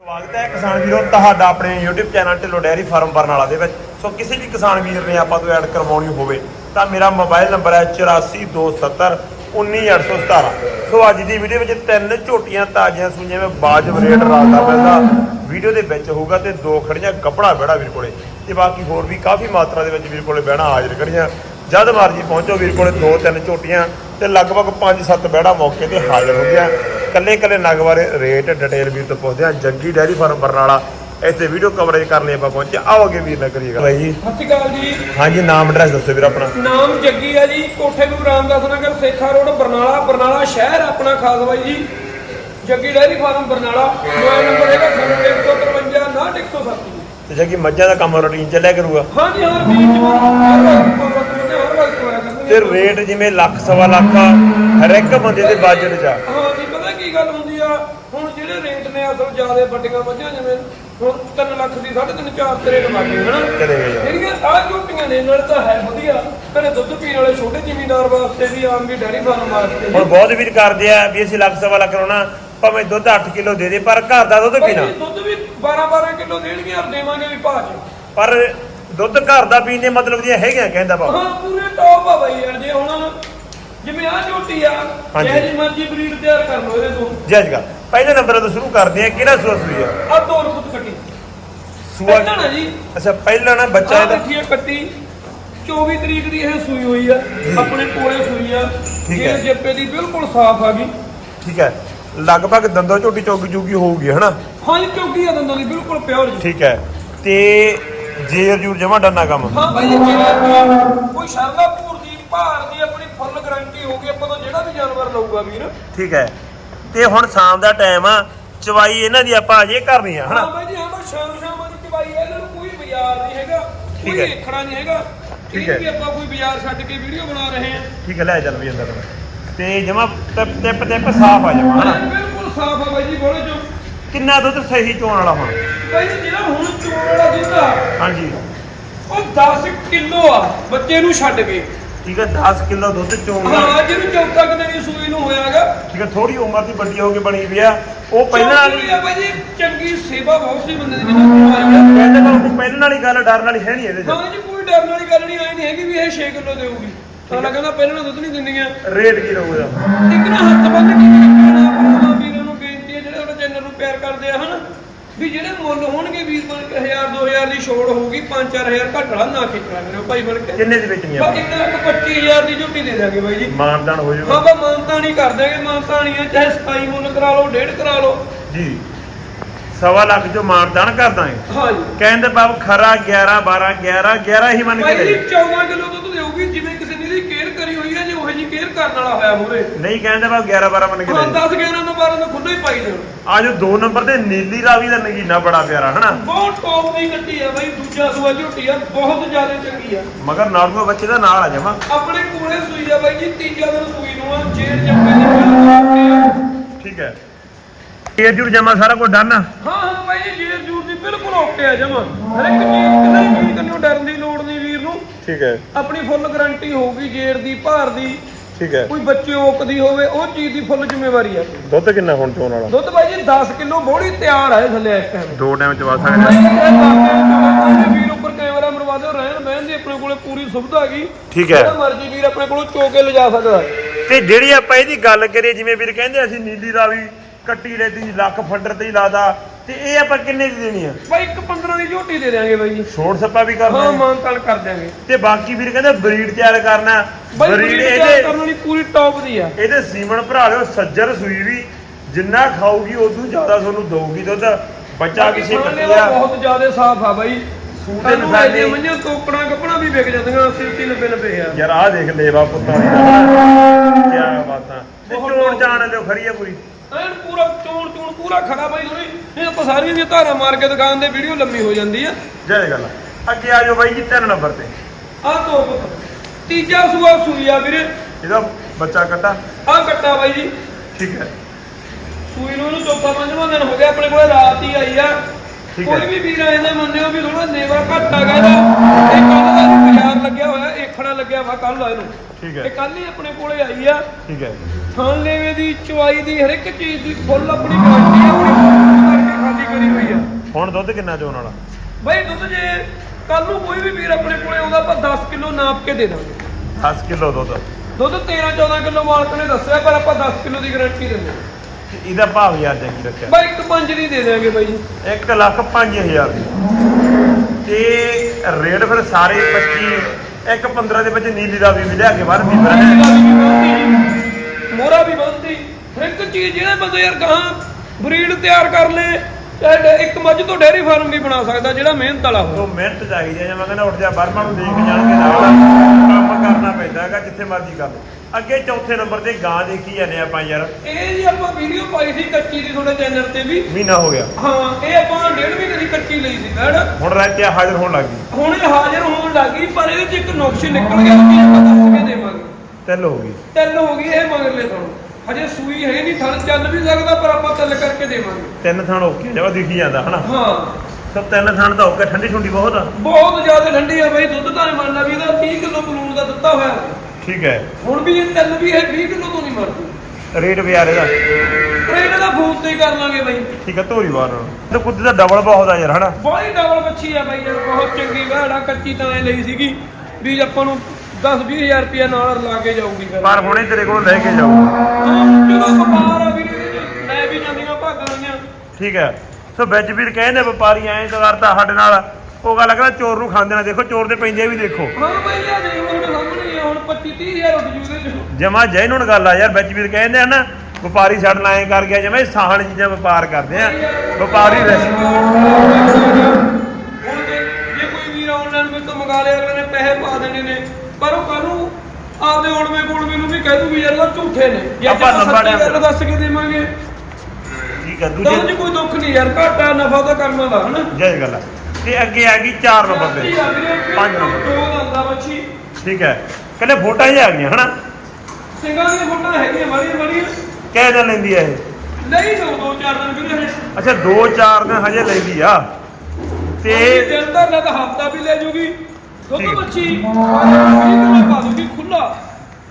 ਸਵਾਗਤ ਹੈ ਕਿਸਾਨ ਵੀਰੋ, ਤੁਹਾਡਾ ਆਪਣੇ YouTube channel Dhillon dairy farm Barnala ਦੇ ਵਿੱਚ। ਸੋ ਕਿਸੇ ਵੀ ਕਿਸਾਨ ਵੀਰ ਨੇ ਆਪਾਂ ਤੋਂ ਐਡ ਕਰਵਾਉਣੀ ਹੋਵੇ, ਤਾਂ ਮੇਰਾ ਮੋਬਾਈਲ ਨੰਬਰ ਹੈ 8427 19817 ਸੋ ਅੱਜ ਦੀ ਵੀਡੀਓ ਵਿੱਚ ਤਿੰਨ ਝੋਟੀਆਂ ਤਾਜ਼ੀਆਂ ਸੂਈਆਂ ਵਿੱਚ ਬਾਜਬ ਰੇਟ ਰਲਦਾ ਪੈਂਦਾ। ਵੀਡੀਓ ਦੇ ਵਿੱਚ ਹੋਊਗਾ ਤੇ ਦੋ ਖੜੀਆਂ ਗੱਪਣਾ ਬਹਿੜਾ ਵੀਰ ਕੋਲੇ, ਤੇ ਬਾਕੀ ਹੋਰ ਵੀ ਕਾਫੀ ਮਾਤਰਾ ਦੇ ਵਿੱਚ ਵੀਰ ਕੋਲੇ ਬਹਿਣਾ ਹਾਜ਼ਰ ਖੜੀਆਂ ਜਦ ਮਰਜ਼ੀ ਪਹੁੰਚੋ ਵੀਰ ਕੋਲੇ, ਦੋ ਤਿੰਨ ਝੋਟੀਆਂ ਤੇ ਲਗਭਗ 5-7 ਬਹਿੜਾ ਮੌਕੇ ਤੇ ਹਾਜ਼ਰ ਹੋ ਗਿਆ। ਕੱਲੇ ਕੱਲੇ ਨਗ ਬਾਰੇ ਰੇਟ ਡਿਟੇਲ ਵੀਰ ਤੋਂ ਪੁੱਛਦੇ ਆ ਜੱਗੀ ਡੈਰੀ ਫਾਰਮ ਬਰਨਾਲਾ ਇੱਥੇ ਵੀਡੀਓ ਕਵਰੇਜ ਕਰਨ ਲਈ ਆਪਾਂ ਪਹੁੰਚੇ ਆਓ ਅੱਗੇ ਵੀਰ ਨਾਲ ਕਰੀਏਗਾ ਬਾਈ ਜੀ। ਸਤਿ ਸ਼੍ਰੀ ਅਕਾਲ ਜੀ। ਹਾਂਜੀ ਨਾਮ ਐਡਰੈਸ ਦੱਸੋ ਵੀਰ ਆਪਣਾ। ਨਾਮ ਜੱਗੀ ਆ ਜੀ ਕੋਠੇ ਗੁਰੂ ਰਾਮਦਾਸ ਨਗਰ ਸੇਖਾ ਰੋਡ ਬਰਨਾਲਾ ਬਰਨਾਲਾ ਸ਼ਹਿਰ ਆਪਣਾ ਖਾਸ ਬਾਈ ਜੀ। Jaggi dairy farm Barnala mobile number ਹੈਗਾ 9153 6107 ਤੇ ਜੱਗੀ ਮੱਝਾਂ ਦਾ ਕੰਮ ਰੂਟੀਨ ਚੱਲਿਆ ਕਰੂਗਾ? ਹਾਂਜੀ ਹਰ ਵੀਕ ਜਮਾ ਹਰ ਵਕਤ ਹਰ ਵਕਤ ਤੇ ਰੇਟ ਜਿਵੇਂ ਲੱਖ ਸਵਾ ਲੱਖ ਹਰ ਇੱਕ ਬੰਦੇ ਦੇ ਬਜਟ 'ਚ ਆ। ਕੀ ਗੱਲ ਹੁੰਦੀ ਆ ਹੁਣ ਜਿਹੜੇ ਰੇਟ ਨੇ ਅਸਲ ਜ਼ਿਆਦੇ ਵੱਡੀਆਂ ਮੱਝਾਂ ਜਿਵੇਂ ਹੁਣ 3 ਲੱਖ ਦੀ 3.5 4 ਤੇ ਰੇਟ ਲੱਗ ਹਨਾ। ਜਿਹੜੀਆਂ ਆਹ ਝੋਟੀਆਂ ਨੇ ਨਾਲ ਤਾਂ ਹੈ ਵਧੀਆ ਘਰੇ ਦੁੱਧ ਪੀਣ ਵਾਲੇ ਛੋਟੇ ਜ਼ਿਮੀਂਦਾਰ ਵਾਸਤੇ ਵੀ ਆਮ ਵੀ ਡੈਰੀ ਫਾਰਮ ਵਾਸਤੇ। ਹੁਣ ਬਹੁਤ ਵੀਰ ਕਰਦੇ ਆ ਵੀ ਅਸੀਂ ਲੱਖ ਸਵਾ ਲੱਖ ਕਰਾਉਣਾ ਭਾਵੇਂ ਦੁੱਧ 8 ਕਿਲੋ ਦੇ ਦੇ ਪਰ ਘਰ ਦਾ ਦੁੱਧ ਪੀਣਾ ਦੁੱਧ ਵੀ 12 12 ਕਿਲੋ ਦੇਣਗੇ ਔਰ ਦੇਵਾਂਗੇ ਵੀ ਚ ਪਰ ਦੁੱਧ ਘਰ ਦਾ ਪੀਣ ਦੇ ਮਤਲਬ ਦੀਆਂ ਹੈਗੀਆਂ ਕਹਿੰਦਾ ਬਾ ਹਾਂ ਪੂਰੇ ਟੌਪ ਆ ਬਾਈ ਯਾਰ ਜੇ ਹੁਣ ਜਿਵੇਂ ਆ ਝੋਟੀ ਆ ਹਾਂਜੀ। ਜਿਹੇ ਜੀ ਮਰਜ਼ੀ ਬਰੀਡ ਤਿਆਰ ਕਰ ਲਓ ਇਹਦੇ ਤੋਂ। ਜੈ ਜਗਾ ਪਹਿਲੇ ਨੰਬਰ ਤੋਂ ਸ਼ੁਰੂ ਕਰਦੇ ਆ ਕਿਹੜਾ ਸੂਆ ਸੂਈ ਆ? ਆ ਦੋ ਰੁਪਤ ਕੱਟੀ। ਸੂਆ ਪਹਿਲਾਂ ਨਾ ਜੀ। ਅੱਛਾ ਪਹਿਲਾ ਨਾ ਬੱਚਾ ਆ ਇਹਦਾ। ਕੱਟੀ। 24 ਤਰੀਕ ਦੀ ਇਹ ਸੂਈ ਹੋਈ ਆ। ਆਪਣੇ ਕੋਲੇ ਸੂਈ ਆ। ਠੀਕ ਹੈ। ਜੇ ਜੱਪੇ ਦੀ ਬਿਲਕੁਲ ਸਾਫ਼ ਆ ਗਈ। ਠੀਕ ਹੈ। ਲਗਭਗ ਦੰਦੋ ਝੋਟੀ ਚੋਗੀ ਚੋਗੀ ਹੋਊਗੀ ਹਨਾ? ਹਾਂ ਚੌਕੀ ਆ ਦੰਦਾਂ ਦੀ ਬਿਲਕੁਲ ਪਿਓਰ ਜੀ। ਠੀਕ ਹੈ। ਤੇ ਜੇਰ ਜੂਰ ਜਮਾ ਡੰਨਾ ਕੰਮ। ਹਾਂ ਭਾਈ ਕੋਈ ਸ਼ਰਦਾ ਭੂਰ ਦੀ ਭਾਰ ਦੀ ਆਪਣੀ ਫੁੱਲ ਗਾਰੰਟੀ ਹੋਊਗੀ ਆਪਾਂ ਤੋਂ ਜਿਹੜਾ ਵੀ ਜਾਨਵਰ ਲਊਗਾ ਵੀਰ। ਠੀਕ ਹੈ। ਤੇ ਹੁਣ ਸ਼ਾਮ ਦਾ ਟਾਈਮ ਆ ਚਵਾਈ ਇਹਨਾਂ ਦੀ ਆਪਾਂ ਅਜੇ ਕਰਨੀ ਆ ਹਾਂ ਹਨਾ ਭਾਈ ਜੀ ਹਾਂ ਬਸ ਸ਼ਾਮ ਸ਼ਾਮ ਦੀ ਚਬਾਈ ਹੈ ਇਹਨਾਂ ਨੂੰ ਕੋਈ ਬਾਜ਼ਾਰ ਨਹੀਂ ਹੈਗਾ ਠੀਕ ਕੋਈ ਹੈ। ਏਖੜਾ ਨਹੀਂ ਹੈਗਾ। ਠੀਕ ਇਹ ਹੈ। ਵੀ ਆਪਾਂ ਕੋਈ ਬਾਜ਼ਾਰ ਛੱਡ ਕੇ ਵੀਡੀਓ ਬਣਾ ਰਹੇ ਹਾਂ। ਠੀਕ ਹੈ ਲੈ ਚੱਲ ਵੀ ਅੰਦਰ। ਤੇ ਜਮਾ ਟਿਪ ਟਿਪ ਟਿਪ ਸਾਫ਼ ਆ ਜਮਾ ਹਨਾ? ਬਿਲਕੁਲ ਸਾਫ਼ ਆ ਬਾਈ ਜੀ ਬੋਲੇ ਚੋਂ। ਕਿੰਨਾ ਦੁੱਧ ਸਹੀ ਚੋਣ ਵਾਲਾ ਹੁਣ ਜੀ ਜਿਹੜਾ ਹੁਣ ਚੋਣ ਵਾਲਾ ਦੁੱਧ ਆ ਹਾਂਜੀ। ਉਹ 10 ਕਿਲੋ ਆ ਬੱਚੇ ਨੂੰ ਛੱਡ ਕੇ। ਠੀਕ ਹੈ 10 ਕਿਲੋ ਦੁੱਧ ਚੋਣ ਵਾਲਾ ਹਾਂ ਜਿਹਨੂੰ ਚੌਥਾ ਕਿਤੇ ਨਹੀਂ ਸੂਈ ਨੂੰ ਹੋਇਆਗਾ। ਠੀਕ ਹੈ ਥੋੜੀ ਉਮਰ ਦੀ ਵੱਡੀ ਹੋ ਕੇ ਬਣੀ ਵੀ ਆ। ਉਹ ਪਹਿਲਾਂ ਵਾਲੀ ਆ ਭਾਈ ਜੀ ਚੰਗੀ ਸੇਵਾ ਬਹੁਤ ਸੀ ਬੰਦੇ ਦੀ ਕੋਲ ਆ ਕਹਿੰਦੇ ਉਹ ਪਹਿਲਾਂ ਵਾਲੀ ਗੱਲ ਡਰਨ ਵਾਲੀ ਹੈ ਨਹੀਂ ਇਹਦੇ 'ਚ। ਹਾਂ ਜੀ ਕੋਈ ਡਰਨ ਵਾਲੀ ਗੱਲ ਨਹੀਂ ਆਈ ਨਹੀਂ ਹੈਗੀ ਵੀ ਇਹ 6 ਕਿਲੋ ਦੇਊਗੀ। ਤਾਂ ਕਹਿੰਦਾ ਪਹਿਲਾਂ ਨਾ ਦੁੱਧ ਨਹੀਂ ਦਿੰਦੀਆਂ। ਰੇਟ ਕੀ ਰਹੂਗਾ? ਇੱਕ ਨਾ ਹੱਥ ਬੰਨ ਕੇ ਕਹਿਣਾ ਵੀਰਾਂ ਨੂੰ ਬੇਨਤੀ ਹੈ ਜਿਹੜੇ ਸਾਡੇ ਚੈਨਲ ਨੂੰ ਪਿਆਰ ਕਰਦੇ ਆ ਹਨਾ? ਵੀ ਜਿਹੜੇ ਮੁੱਲ ਹੋਣਗੇ ਵੀਰ ਬਣ ਕੇ 1000 2000 ਦੀ ਛੋੜ ਹੋਊਗੀ 5-4000 ਘਟੜਾ ਨਾ ਖਿੱਚਣਾ ਮੇਰੇ ਭਾਈ ਬਣ ਕੇ। ਕਿੰਨੇ ਦੀ ਵੇਚਣੀ ਆ? ਬਾਕੀ ਇੱਕ 25000 ਦੀ ਝੁੱਟੀ ਦੇ ਦਾਂਗੇ ਬਾਈ ਜੀ। ਮਾਨਦਾਨ ਹੋ ਜਾਊਗਾ। ਹਾਂ ਬਾ ਮਾਨਤਾ ਨਹੀਂ ਕਰ ਦਾਂਗੇ ਮਾਨਤਾ ਨਹੀਂ ਹੈ ਚਾਹੇ ਸਪਾਈ ਮੁੱਲ ਕਰਾ ਲਓ ਡੇਢ ਕਰਾ ਲਓ। ਜੀ। ਸਵਾ ਲੱਖ ਜੋ ਮਾਨਦਾਨ ਕਰ ਦਾਂਗੇ। ਹਾਂ ਜੀ। ਕਹਿੰਦੇ ਬਾਬ ਖਰਾ 11 12 11 11 ਹੀ ਮੰਨ ਕੇ ਭਾਈ ਜੀ ਲੈ 14 ਕਿਲੋ ਦੁੱਧ ਦੇਊਗੀ ਜਿਵੇਂ ਕਿਸੇ ਨੇ ਦੀ ਕੇਅਰ ਕਰੀ ਹੈ ਜੇ ਕੇਅਰ ਕਰਨ ਵਾਲਾ ਹੋਇਆ ਮੂਰੇ ਨਹੀਂ ਕਹਿੰਦੇ ਬਾਬ 11 12 ਮੰਨ ਕੇ ਲੈ 10 11 ਤੋਂ 12 ਤੋਂ ਖੁੱਲੇ ਹੀ ਪਾਈ ਦੇਣ ਆ ਜੋ ਦੋ ਨੰਬਰ ਤੇ ਨੀਲੀ ਰਾਵੀ ਦਾ ਨਗੀਨਾ ਬੜਾ ਪਿਆਰਾ ਹਨਾ? ਬਹੁਤ ਟੌਪ ਦੀ ਗੱਡੀ ਆ ਬਾਈ ਦੂਜਾ ਸੂਆ ਝੋਟੀ ਆ ਬਹੁਤ ਜ਼ਿਆਦਾ ਚੰਗੀ ਆ। ਮਗਰ ਨਾਰਮਲ ਬੱਚੇ ਦਾ ਨਾਲ ਆ ਜਾਵਾਂ ਆਪਣੇ ਕੋਲੇ ਸੂਈ ਆ ਬਾਈ ਜੀ ਤੀਜਾ ਦਿਨ ਸੂਈ ਨੂੰ ਆ ਜੇਰ ਜੱਪੇ ਦੀ ਠੀਕ ਹੈ। ਇਹ ਜੁਰ ਜਮਾ ਸਾਰਾ ਕੁਝ ਡਨ ਆ ਹਾਂ ਹਾਂ ਬਾਈ ਜੀ ਜੇਰ ਜੂਰ ਦੀ ਬਿਲਕੁਲ ਓਕੇ ਆ ਜਮਾ। ਹਰ ਇੱਕ ਚੀਜ਼ ਕਿਸੇ ਚੀਜ਼ ਕੰਨਿਓ ਡਰਨ ਦੀ ਲੋੜ ਨਹੀਂ ਵੀਰ ਨੂੰ। ਠੀਕ ਹੈ। ਆਪਣੀ ਫੁੱਲ ਗਾਰੰਟੀ ਹੋਊਗੀ ਜੇਰ ਦੀ ਭਾਰ ਦੀ। ਠੀਕ ਹੈ। ਕੋਈ ਬੱਚੇ ਓਕਦੀ ਹੋਵੇ ਉਹ ਚੀਜ਼ ਦੀ ਫੁੱਲ ਜ਼ਿੰਮੇਵਾਰੀ ਆ। ਦੁੱਧ ਕਿੰਨਾ ਹੁਣ ਚੋਣ ਵਾਲਾ? ਦੁੱਧ ਬਾਈ ਜੀ 10 ਕਿਲੋ ਬੋੜੀ ਤਿਆਰ ਆ ਇਹ ਥੱਲੇ ਇਸ ਟਾਈਮ ਦੋ ਟਾਈਮ ਚਵਾ ਸਕਦੇ। ਵੀਰ ਉੱਪਰ ਕੈਮਰਾ ਮਰਵਾ ਦਿਓ ਰਹਿਣ ਬਹਿਣ ਦੀ ਆਪਣੇ ਕੋਲੇ ਪੂਰੀ ਸੁਵਿਧਾ ਹੈਗੀ। ਠੀਕ ਹੈ। ਜਿਹੜਾ ਮਰਜ਼ੀ ਵੀਰ ਆਪਣੇ ਕੋਲੋਂ ਚੋ ਕੇ ਲਿਜਾ ਸਕਦਾ ਤੇ ਜਿਹੜੀ ਆਪਾਂ ਇਹਦੀ ਗੱਲ ਕਰੀਏ ਜਿਵੇਂ ਵੀਰ ਕਹਿੰਦੇ ਅਸੀਂ ਨੀਲੀ ਰਾਵੀ ਕੱਟੀ ਲੈਦੀ ਲੱਖ ਫੰਡਰ ਤੇ ਹੀ ਲਾਦਾ ਤੇ ਇਹ ਆਪਾਂ ਕਿੰਨੇ ਦੀ ਦੇਣੀ ਆ? ਬਾਈ ਇੱਕ 15 ਦੀ ਝੋਟੀ ਦੇ ਦਿਆਂਗੇ ਬਾਈ ਜੀ। ਛੋੜ ਸੱਪਾ ਵੀ ਕਰਨਾ ਹਾਂ ਹੈ। ਮਾਨ ਤਾਨ ਕਰ ਦਿਆਂਗੇ। ਤੇ ਬਾਕੀ ਵੀਰ ਕਹਿੰਦੇ ਬਰੀਡ ਤਿਆਰ ਕਰਨਾ। ਬਾਈ ਬਰੀਡ ਬਰੀਡ ਤਿਆਰ ਇਹਦੇ ਕਰਨ ਵਾਲੀ ਪੂਰੀ ਟੌਪ ਦੀ ਆ। ਇਹਦੇ ਸੀਮਨ ਭਰਾ ਲਿਓ ਸੱਜਰ ਸੂਈ ਵੀ। ਜਿੰਨਾ ਖਾਊਗੀ ਉਦੋਂ ਜ਼ਿਆਦਾ ਤੁਹਾਨੂੰ ਦਊਗੀ ਦੁੱਧ। ਬੱਚਾ ਕਿਸੇ ਖਾਣ ਕੱਟੀ ਵਾਲਾ ਆ ਬਹੁਤ ਜ਼ਿਆਦਾ ਸਾਫ਼ ਆ ਬਾਈ। ਸੂਟ ਦੇ ਸਾਨੂੰ ਨਿਸ਼ਾਨੇ ਐਡੀਆਂ ਮੰਝਾਂ ਵੀ ਵਿਕ ਜਾਂਦੀਆਂ 80 90 90 ਹਜ਼ਾਰ। ਯਾਰ ਆਹ ਦੇਖ ਲੇਵਾ ਪੁੱਤਾਂ ਦੀ ਕੀ ਬਾਤਾਂ। ਤੇ ਜਾਣ ਲਿਓ ਖਰੀ ਆ ਪੂਰਾ। ਪੂਰਾ ਖੜਾ ਬਾਈ ਥੋੜੀ ਇਹ ਆਪਾਂ ਸਾਰੀਆਂ ਦੀਆਂ ਧਾਰਾਂ ਮਾਰ ਕੇ ਦੁਕਾਨ ਦੇ ਵੀਡੀਓ ਲੰਮੀ ਹੋ ਜਾਂਦੀ ਆ। ਜੈ ਗੱਲ ਆ। ਅੱਗੇ ਆ ਜਾਓ ਬਾਈ ਜੀ ਤਿੰਨ ਨੰਬਰ ਤੇ। ਦੋ ਪੁੱਤ। ਤੀਜਾ ਸੂਆ ਸੂਈ ਆ ਵੀਰੇ। ਇਹਦਾ ਬੱਚਾ ਕੱਟਾ। ਆਹ ਕੱਟਾ ਬਾਈ ਜੀ। ਠੀਕ ਹੈ। ਸੂਈ ਨੂੰ ਇਹਨੂੰ ਚੌਥਾ ਪੰਜਵਾਂ ਦਿਨ ਹੋ ਗਿਆ ਆਪਣੇ ਕੋਲੇ ਰਾਤ ਹੀ ਆਈ ਆ। ਕੋਈ ਵੀ ਵੀਰ ਇਹਦਾ ਮੰਨਿਓ ਵੀ ਥੋੜਾ ਨੇਵਾ ਘੱਟ ਆ ਗਿਆ ਇਹਦਾ। ਇਹ ਕੱਲ ਦਾ ਬਾਜ਼ਾਰ ਲੱਗਿਆ ਹੋਇਆ ਏਖੜਾ ਲੱਗਿਆ ਵਾ ਕੱਲ ਇਹਨੂੰ। ਠੀਕ ਇਹ ਹੈ ਕੱਲ ਹੀ ਆਪਣੇ ਕੋਲੇ ਆਈ ਆ। ਠੀਕ ਹੈ। ਥਾਂ ਲੇਵੇ ਦੀ ਚਵਾਈ ਦੀ ਹਰ ਇੱਕ ਚੀਜ਼ ਦੀ ਫੁੱਲ ਆਪਣੀ ਗਾਰੰਟੀ ਆਪਣੀ ਕਰਕੇ ਖਾਲੀ ਕਰੀ ਹੋਈ ਆ। ਹੁਣ ਦੁੱਧ ਕਿੰਨਾ ਚੋਣ ਵਾਲਾ? ਬਈ ਦੁੱਧ ਜੇ ਕੱਲ ਨੂੰ ਕੋਈ ਵੀ ਵੀਰ ਆਪਣੇ ਕੋਲੇ ਆਉਂਦਾ ਆਪਾਂ 10 ਕਿਲੋ ਨਾਪ ਕੇ ਦੇ ਦਾਂਗੇ। 10 ਕਿਲੋ ਦੁੱਧ। ਦੁੱਧ 13 14 ਕਿਲੋ ਮਾਲਕ ਨੇ ਦੱਸਿਆ ਪਰ ਆਪਾਂ 10 ਕਿਲੋ ਦੀ ਗਾਰੰਟੀ ਦਿੰਦੇ ਹਾਂ। ਇਹਦਾ ਭਾਵ ਯਾਰ ਜਾਂ ਕੀ ਰੱਖਿਆ। ਬਈ ਇੱਕ ਪੰਜ ਦੀ ਦੇ ਦੇਵਾਂਗੇ ਬਾਈ 1 ਲੱਖ 5000 ਦੀ। ਤੇ ਰੇਟ ਫਿਰ ਸਾਰੇ 25 ਇੱਕ 15 ਦੇ ਵਿੱਚ ਨੀਲੀ ਦਾ ਵੀ ਲਿਆ ਕੇ ਬਾਹਰ ਵੀ ਹੈ ਮੋਰਾ ਵੀ ਬੰਦੀ ਹਰ ਇੱਕ ਚੀਜ਼ ਜਿਹੜੇ ਬੰਦੇ ਯਾਰ ਗਾਂ ਬਰੀਡ ਤਿਆਰ ਕਰ ਲੇ ਚਾਹੇ ਇੱਕ ਮੱਝ ਤੋਂ ਡੇਅਰੀ ਫਾਰਮ ਵੀ ਬਣਾ ਸਕਦਾ ਜਿਹੜਾ ਮਿਹਨਤ ਵਾਲਾ ਹੋਵੇ। ਤੋਂ ਮਿਹਨਤ ਚਾਹੀਦੀ ਹੈ ਜੇ ਮੈਂ ਕਹਿੰਦਾ ਉੱਠ ਜਾ ਬਰਮਾ ਨੂੰ ਦੇਖ ਜਾਣਗੇ ਨਾਲ ਕੰਮ ਕਰਨਾ ਪੈਂਦਾ ਹੈਗਾ ਜਿੱਥੇ ਮਰਜ਼ੀ ਕਰ ਲਓ। ਅੱਗੇ ਚੌਥੇ ਨੰਬਰ ਤੇ ਗਾਂ ਦੇਖੀ ਜਾਂਦੇ ਆਪਾਂ ਯਾਰ। ਇਹ ਜੀ ਆਪਾਂ ਵੀਡੀਓ ਪਾਈ ਸੀ ਕੱਚੀ ਦੀ ਤੁਹਾਡੇ ਚੈਨਲ ਤੇ ਵੀ। ਮਹੀਨਾ ਹੋ ਗਿਆ। ਹਾਂ ਇਹ ਆਪਾਂ ਡੇਢ ਮਹੀਨੇ ਦੀ ਕੱਚੀ ਲਈ ਸੀ ਮੈਡ ਹੁਣ ਰਾਤ ਹਾਜ਼ਰ ਹੋਣ ਲੱਗ ਹੁਣ ਇਹ ਹਾਜ਼ਰ ਹੋਣ ਲੱਗੀ ਪਰ ਇਹਦੇ ਚ ਇੱਕ ਨੁਕਸ ਨਿਕਲ ਗਿਆ ਕਿ ਆਪਾਂ ਦੱਸ ਕੇ ਦੇਵਾਂਗੇ। ਤਿੰਨ ਹੋ ਗਈ। ਤਿੰਨ ਹੋ ਗਈ ਇਹ ਮਗਰਲੇ ਤੁਹਾਨੂੰ ਹਜੇ ਸੂਈ ਹੈ ਨਹੀਂ ਥਣ ਚੱਲ ਵੀ ਸਕਦਾ ਪਰ ਆਪਾਂ ਤਿੰਨ ਕਰਕੇ ਦੇਵਾਂਗੇ। ਤਿੰਨ ਥਣ ਓਕੇ ਜਵਾ ਦਿਖੀ ਜਾਂਦਾ ਹਨਾ? ਹਾਂ। ਸਭ ਤਿੰਨ ਥਣ ਤਾਂ ਓਕੇ ਠੰਡੀ ਠੁੰਡੀ ਬਹੁਤ ਆ। ਬਹੁਤ ਜ਼ਿਆਦਾ ਠੰਡੀ ਆ ਬਈ ਦੁੱਧ ਤਾਂ ਮੰਨ ਲਾ ਵੀ ਇਹਦਾ 30 ਕਿਲੋ ਬਲੂਨ ਦਾ ਦਿੱਤਾ ਹੋਇਆ। ਠੀਕ ਹੈ। ਹੁਣ ਵੀ ਇਹ ਤਿੰਨ ਵੀ ਹੈ 20 ਕਿਲੋ ਤੋਂ ਨਹੀਂ ਮਰਦੀ। ਰੇਟ ਵੀ ਆ ਇਹਦਾ ਟ੍ਰੇਨ ਦਾ ਫੋਨ ਤੇ ਹੀ ਕਰ ਲਾਂਗੇ ਬਈ। ਠੀਕ ਹੈ ਧੋਰੀ ਵਾਰ ਤੇ ਕੁੱਤੇ ਦਾ ਡਬਲ ਬਹੁਤ ਆ ਯਾਰ ਹਨਾ? ਬੜੀ ਡਬਲ ਬੱਚੀ ਆ ਬਈ ਯਾਰ ਬਹੁਤ ਚੰਗੀ ਵਹਿੜਾ ਕੱਚੀ ਤਾਂ ਐ ਲਈ ਸੀਗੀ ਵੀ ਆਪਾਂ ਨੂੰ 10 20000 ਰੁਪਇਆ ਨਾਲ ਲਾ ਕੇ ਜਾਊਗੀ ਫਿਰ। ਪਰ ਹੁਣੇ ਤੇਰੇ ਕੋਲ ਲੈ ਕੇ ਜਾਊ ਹਾਂ, ਚਲੋ ਵਪਾਰ ਆ ਵੀ ਇਹਦੇ ਚ ਲੈ ਵੀ ਜਾਂਦੀਆਂ ਭਾਗਾਂ ਦੀਆਂ ਠੀਕ ਹੈ। ਸੋ ਵਿੱਚ ਵੀਰ ਕਹਿੰਦੇ ਵਪਾਰੀ ਐਂ ਕਰਤਾ ਸਾਡੇ ਨਾਲ। ਉਹ ਗੱਲ ਕਹਿੰਦਾ ਚੋਰ ਨੂੰ ਖਾਂਦੇ ਨਾ ਦੇਖੋ ਚੋਰ ਦੇ ਪੈਂਦੇ ਵੀ ਦੇਖੋ। ਹਾਂ ਬਈ ਆ ਦੇਖ ਲਓ ਹੁਣ ਸਾਹਮਣੇ ਹੀ ਆ, ਹੁਣ 25 30000 ਉੱਡ ਜੂ ਇਹਦੇ ਚ। ਜਮਾ ਜੈਨੂਨ ਗੱਲ ਆ ਯਾਰ ਵਿੱਚ ਵੀਰ ਕਹਿੰਦੇ ਆ ਨਾ ਵਪਾਰੀ ਸਾਡੇ ਨਾਲ ਐਂ ਕਰ ਗਿਆ ਜਿਵੇਂ ਸਾਹਣ ਚੀਜ਼ਾਂ ਵਪਾਰ ਕਰਦੇ ਆ। ਵਪਾਰੀ ਰੈਸਪੀ ਹੁਣ ਜੇ ਜੇ ਕੋਈ ਵੀਰ ਆਨਲਾਈਨ ਮੇਰੇ ਤੋਂ ਮੰਗਾ ਲਿਆ ਅਗਲੇ ਨੇ ਪੈਸੇ ਪਾ ਦੇਣੇ ਨੇ। ਪਰ ਉਹ ਕਾਹਨੂੰ ਆਪਦੇ ਉੜਵੇਂ ਕੋੜਵੇਂ ਨੂੰ ਵੀ ਕਹਿ ਦੂ ਵੀ ਯਾਰ ਉਹ ਝੂਠੇ ਨੇ। ਜੇ ਆਪਾਂ ਆਪਾਂ ਲੰਬਾ ਸੱਚੀ ਗੱਲ ਦੱਸ ਕੇ ਦੇਵਾਂਗੇ। ਠੀਕ ਹੈ ਤਾਂ ਦੂਜੇ ਉਹਦੇ 'ਚ ਕੋਈ ਦੁੱਖ ਨਹੀਂ ਯਾਰ ਘਾਟਾ ਨਫਾ ਤਾਂ ਕਰਨਾ ਦਾ ਹਨਾ? ਜੈ ਗੱਲ ਆ। ਤੇ ਅੱਗੇ ਆ ਗਈ 4 ਨੰਬਰ ਤੇ। ਪੰਜ ਨੰਬਰ। ਦੋ ਦੰਦਾ ਬੱਚੀ। ਠੀਕ ਹੈ। ਕਹਿੰਦੇ ਫੋਟਾਂ ਹੀ ਆ ਗਈਆਂ ਹਨਾ? ਸਿੰਘਾਂ ਦੀਆਂ ਫੋਟੋਆਂ ਹੈਗੀਆਂ ਮਾਰੀਆਂ ਮਾਰੀਆਂ ਕਿਹ ਦਿਨ ਲੈਂਦੀ ਆ ਇਹ? ਨਹੀਂ ਦੋ ਦੋ ਚਾਰ ਦਿਨ ਵੀਰੇ ਹਜੇ। ਅੱਛਾ 2-4 ਦਿਨ ਹਜੇ ਲੈਂਦੀ ਆ। ਤੇ ਤੇ ਦਿਨ ਦਾ ਨਾ ਤਾਂ ਹਫਤਾ ਵੀ ਲੈ ਜੂਗੀ। ਦੁੱਧ ਹੈ। ਬੱਚੀ 20 ਕਿਲੋ ਪਾ ਦੂਗੀ ਖੁੱਲਾ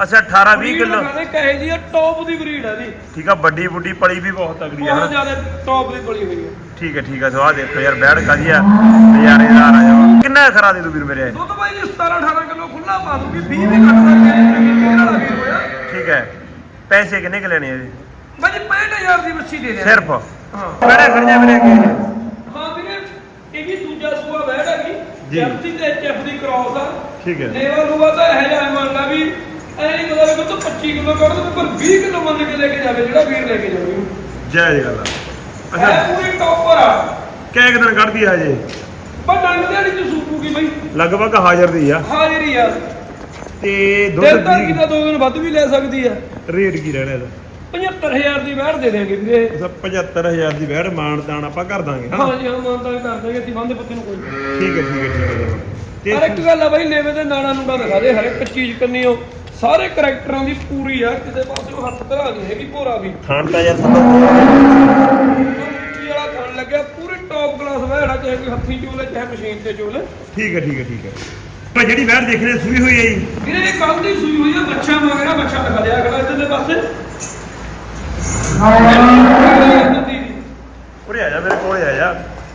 ਅੱਛਾ 18-20 ਕਿਲੋ। ਕਹਿੰਦੇ ਕਹੇ ਜੀ ਟੌਪ ਦੀ ਬਰੀਡ ਹੈ ਜੀ। ਠੀਕ ਆ ਵੱਡੀ ਬੁੱਢੀ ਪਲੀ ਵੀ ਬਹੁਤ ਤਗੜੀ ਆ ਬਹੁਤ ਜ਼ਿਆਦਾ ਟੌਪ ਦੀ ਬਲੀ ਹੋਈ ਹੈ ਠੀਕ ਹੈ ਠੀਕ ਹੈ ਸੋ ਆਹ ਦੇਖੋ ਯਾਰ ਬੈੜ ਕਾਜੀ ਆ। ਨਜ਼ਾਰੇਦਾਰ ਆ ਜਾਵਾ ਕਿੰਨਾ ਖਰਾ ਦੇ ਦੂ ਵੀਰ ਮੇਰੇ? ਦੁੱਧ ਬਾਈ ਜੀ 17 18 ਕਿਲੋ ਖੁੱਲਾ ਪਾ ਦੂਗੀ 20 ਵੀ ਕੱਟ ਮੇਰ ਹੋਇਆ ਠੀਕ ਹੈ ਪੈਸੇ ਕਿੰਨੇ ਕੁ ਲੈਣੇ ਆ ਜੀ? ਬਾਈ ਜੀ 65000 ਦੀ ਬੱਚੀ ਦੇ ਦੇ ਸਿਰਫ? ਹਾਂ। ਕਿਹੜੇ ਖੜੀਆਂ ਵੀਰੇ ਅੱਗੇ ਇਹ? ਹਾਂ ਵੀਰੇ ਇਹ ਵੀ ਦੂਜਾ ਸੂਆ ਬੈੜ ਜੀ। ਜਰਸੀ ਤੇ ਦੀ ਕ੍ਰਾਸ ਆ। ਠੀਕ ਹੈ ਲੇਵਲ ਲੂਆ ਤਾਂ ਇਹ ਜਿਹਾ ਮੰਨ ਲਾ ਵੀ ਐ ਨਹੀਂ ਪਤਾ ਵੀ ਤੋਂ 25 ਕਿਲੋ ਕੱਢ ਦੂੰ ਪਰ 20 ਕਿਲੋ ਮੰਨ ਕੇ ਲੈ ਕੇ ਜਾਵੇ ਜਿਹੜਾ ਵੀਰ ਲੈ ਕੇ ਜਾਵੇ। ਜੈ ਜੀ ਗੱਲ ਆ। ਇਹ ਅੱਛਾ ਪੂਰੀ ਟੌਪਰ ਆ। ਕਿਹ ਦਿਨ ਕੱਢਦੀ ਆ ਹਜੇ? ਪਰ ਡੰਗ ਦਿਹਾੜੀ ਚ ਸੂਪੂਗੀ ਬਈ। ਲਗਭਗ ਹਾਜ਼ਰ ਦੀ ਆ। ਹਾਜ਼ਰੀ ਆ। ਤੇ ਦੁੱਧ ਤਾਂ ਦੀ ਕਿਤਾ ਦੋ ਦਿਨ ਵੱਧ ਵੀ ਲੈ ਸਕਦੀ ਆ। ਰੇਟ ਕੀ ਰਹਿਣਾ ਇਹਦਾ? 75000 ਦੀ ਵੈਟ ਦੇ ਦੇਾਂਗੇ ਵੀਰੇ। ਅੱਛਾ 75000 ਦੀ ਵੈੜ ਮਾਣ ਦਾਣ ਆਪਾਂ ਕਰ ਦਾਂਗੇ ਹਾਂ। ਹਾਂ ਜੀ ਹਾਂ ਮਾਨਤਾ ਕਰ ਦਾਂਗੇ ਅਸੀਂ ਬੰਦੇ ਪੁੱਤ ਨੂੰ ਕੋਈ। ਠੀਕ ਹੈ ਠੀਕ ਹੈ ਠੀਕ ਹੈ ਜੀ। ਹਰ ਇੱਕ ਤੇ ਗੱਲ ਆ ਬਾਈ ਲੇਵੇ ਦੇ ਨਾਣਾ ਨੂੜਾ ਦਿਖਾ ਦੇ ਹਰ ਇੱਕ ਚੀਜ਼ ਕੰਨੀ ਉਹ ਸਾਰੇ ਕਰੈਕਟਰਾਂ ਦੀ ਪੂਰੀ ਆ ਕਿਸੇ ਪਾਸੇ ਹੱਥ ਧਰਾ ਨਹੀਂ ਹੈਗੀ ਭੋਰਾ ਵੀ। ਖਾਣ ਤਾਂ ਯਾਰ ਮਿੱਟੀ ਵਾਲਾ ਖਾਣ ਲੱਗਿਆ ਪੂਰੇ ਟੌਪ ਕਲਾਸ ਵੈੜਾ ਚਾਹੇ ਕੋਈ ਹੱਥੀਂ ਚੋਲੇ ਚਾਹੇ ਮਸ਼ੀਨ ਤੇ ਚੋਲੇ ਠੀਕ ਹੈ ਠੀਕ ਹੈ ਠੀਕ ਹੈ। ਪਰ ਜਿਹੜੀ ਵੈੜ ਦੇਖ ਰਹੇ ਸੂਈ ਹੋਈ ਹੈ ਜੀ। ਵੀਰੇ ਇਹ ਕੱਲ ਦੀ ਸੂਈ ਹੋਈ ਆ ਬੱਚਾ ਮਗਰਾ ਬੱਚਾ ਦਿਖਾ ਦਿਆ ਅਗਲਾ ਇਧਰਲੇ ਪਾਸੇ। ਉਰੇ ਆ ਜਾ ਮੇਰੇ ਕੋਲੇ ਆ ਜਾ।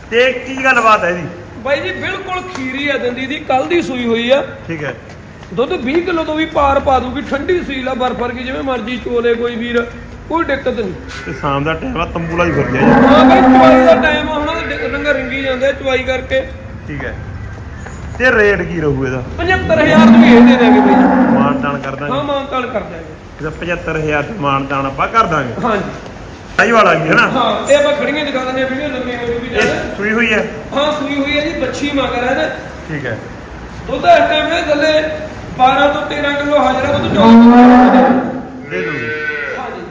ਤੇ ਕੀ ਗੱਲਬਾਤ ਹੈ ਇਹਦੀ? ਬਾਈ ਜੀ ਬਿਲਕੁਲ ਖੀਰੀ ਆ ਦੰਦੀ ਦੀ ਕੱਲ ਦੀ ਸੂਈ ਹੋਈ ਆ। ਠੀਕ ਹੈ। ਦੁੱਧ 20 ਕਿਲੋ ਤੋਂ ਵੀ ਪਾਰ ਪਾ ਦੂਗੀ ਠੰਡੀ ਸੀਲ ਆ ਬਰਫ ਵਰਗੀ ਜਿਵੇਂ ਮਰਜ਼ੀ ਚੋਲੇ ਕੋਈ ਵੀਰ ਕੋਈ ਦਿੱਕਤ ਨਹੀਂ। ਤੇ ਸ਼ਾਮ ਦਾ ਟਾਈਮ ਆ ਤੰਬੂਲਾ ਹੀ ਫਿਰ ਗਿਆ ਜੀ। ਹਾਂ ਬਈ ਚਵਾਈ ਦਾ ਟਾਈਮ ਆ ਹੁਣ ਡ- ਡੰਗਰ ਰਿੰਗੀ ਜਾਂਦੇ ਆ ਚਵਾਈ ਕਰਕੇ। ਠੀਕ ਹੈ। ਤੇ ਰੇਟ ਕੀ ਰਹੂ ਇਹਦਾ? 75000 ਦੀ ਇਹ ਦੇ ਦੇਗੇ ਬਈ ਮਾਣ ਤਾਣ ਕਰ ਹਾਂ ਦਾਂਗੇ ਮਾਨਤਾਨ ਕਰ ਦਿਆਂਗੇ। ਇਹਦਾ 75000 ਤੇ ਮਾਣ ਤਾਣ ਆਪਾਂ ਕਰ ਦਾਂਗੇ। ਹਾਂਜੀ। ਸਾਈ ਵਾਲਾ ਕੀ ਹੈ ਨਾ? ਹਾਂ ਇਹ ਆਪਾਂ ਖੜੀਆਂ ਦਿਖਾ ਦਿੰਦੇ ਆ ਵੀਡੀਓ ਲੰਮੀ ਹੋ ਜੂਗੀ ਇਹ ਸੂਈ ਹੋਈ ਹੈ? ਹਾਂ ਸੂਈ ਹੋਈ ਹੈ ਜੀ ਬੱਚੀ ਮਗਰ ਹੈ ਨਾ ਠੀਕ ਹੈ। ਦੁੱਧ ਇਸ ਟਾਈਮ ਇਹ ਥੱਲੇ 12 ਤੋਂ 13 ਕਿਲੋ ਹਾਜ਼ਰਾ ਦੁੱਧ 14 ਕਿਲੋ ਦੇ ਦੂਗੀ। ਹਾਂਜੀ।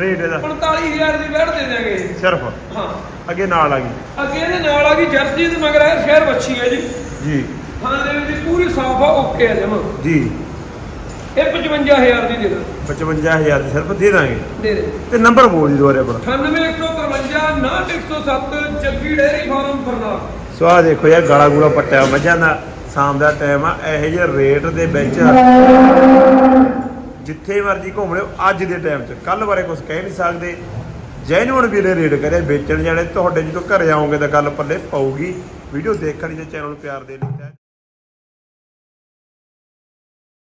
ਰੇਟ ਇਹਦਾ? 45000 ਦੀ ਵੈਟ ਦੇ ਦੇਾਂਗੇ ਸਿਰਫ? ਹਾਂ। ਅੱਗੇ ਨਾਲ ਆ ਗਈ। ਅੱਗੇ ਇਹਦੇ ਨਾਲ ਆ ਗਈ ਜਰਸੀ ਦੇ ਮਗਰ ਹੈ ਸ਼ਹਿਰ ਬੱਚੀ ਹੈ ਜੀ। ਜੀ। ਹਾਂ ਦੇ ਦੀ ਪੂਰੀ ਸਾਫ਼ ਆ ਓਕੇ ਹੈ ਜਮਾ। ਜੀ। ਇਹ 55000 ਦੀ ਦੇ ਦਾਂ 55000 ਦੀ ਸਿਰਫ ਦੇ ਦਾਂਗੇ। ਦੇ ਦੇ। ਤੇ ਨੰਬਰ ਬੋਲ ਦੀ ਦੁਆਰੇ ਆਪਣਾ। 98153 98107 ਜੱਗੀ ਡੇਰੀ ਫਾਰਮ ਫਰਨਾ ਸੋ ਆ ਦੇਖੋ ਯਾਰ ਗਾਲਾ ਗੂਲਾ ਪੱਟਿਆ ਮੱਝਾਂ ਦਾ ਸ਼ਾਮ ਦਾ ਟਾਈਮ ਆ ਇਹੋ ਜਿਹੇ ਰੇਟ ਦੇ ਵਿੱਚ ਜਿੱਥੇ ਮਰਜ਼ੀ ਘੁੰਮ ਲਿਓ ਅੱਜ ਦੇ ਟਾਈਮ 'ਚ। ਕੱਲ ਬਾਰੇ ਕੁਝ ਕਹਿ ਨਹੀਂ ਸਕਦੇ। ਜੈਨੂਨ ਵੀਰੇ ਰੇਡ ਕਰਿਆ ਵੇਚਣ ਜਾਣੇ ਤੁਹਾਡੇ ਜਦੋਂ ਘਰੇ ਆਓਗੇ ਤਾਂ ਗੱਲ ਪੱਲੇ ਪਊਗੀ। ਵੀਡੀਓ ਦੇਖਣ ਤੇ ਚੈਨਲ ਨੂੰ ਪਿਆਰ ਦੇ ਲਈ।